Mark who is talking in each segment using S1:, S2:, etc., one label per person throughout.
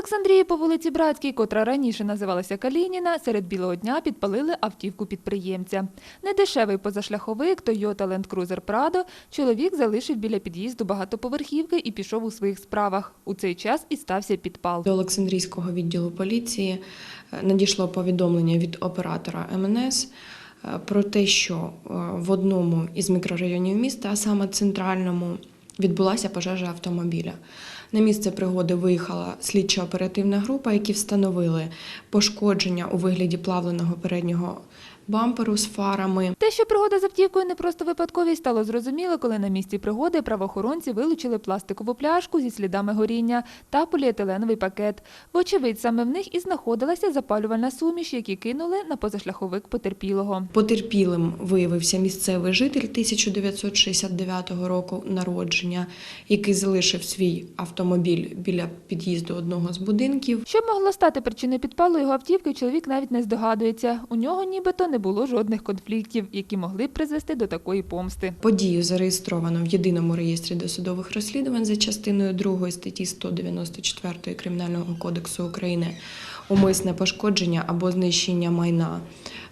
S1: Олександрії по вулиці Братській, котра раніше називалася Калініна, серед білого дня підпалили автівку підприємця. Недешевий позашляховик Toyota Land Cruiser Prado чоловік залишив біля під'їзду багатоповерхівки і пішов у своїх справах. У цей час і стався підпал.
S2: До Олександрійського відділу поліції е, надійшло повідомлення від оператора МНС е, про те, що е, в одному із мікрорайонів міста, а саме центральному, відбулася пожежа автомобіля. На місце пригоди виїхала слідча оперативна група, які встановили пошкодження у вигляді плавленого переднього бамперу з фарами.
S1: Те, що пригода з автівкою не просто випадковість, стало зрозуміло, коли на місці пригоди правоохоронці вилучили пластикову пляшку зі слідами горіння та поліетиленовий пакет. Вочевидь, саме в них і знаходилася запалювальна суміш, які кинули на позашляховик потерпілого.
S2: Потерпілим виявився місцевий житель 1969 року народження, який залишив свій автомобіль біля під'їзду одного з будинків.
S1: Що могло стати причиною підпалу його автівки, чоловік навіть не здогадується. У нього нібито не було жодних конфліктів, які могли б призвести до такої помсти.
S2: Подію зареєстровано в єдиному реєстрі досудових розслідувань за частиною 2 статті 194 Кримінального кодексу України умисне пошкодження або знищення майна.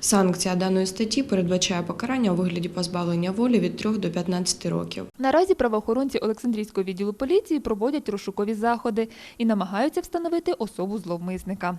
S2: Санкція даної статті передбачає покарання у вигляді позбавлення волі від 3 до 15 років.
S1: Наразі правоохоронці Олександрійського відділу поліції проводять розшукові заходи і намагаються встановити особу зловмисника.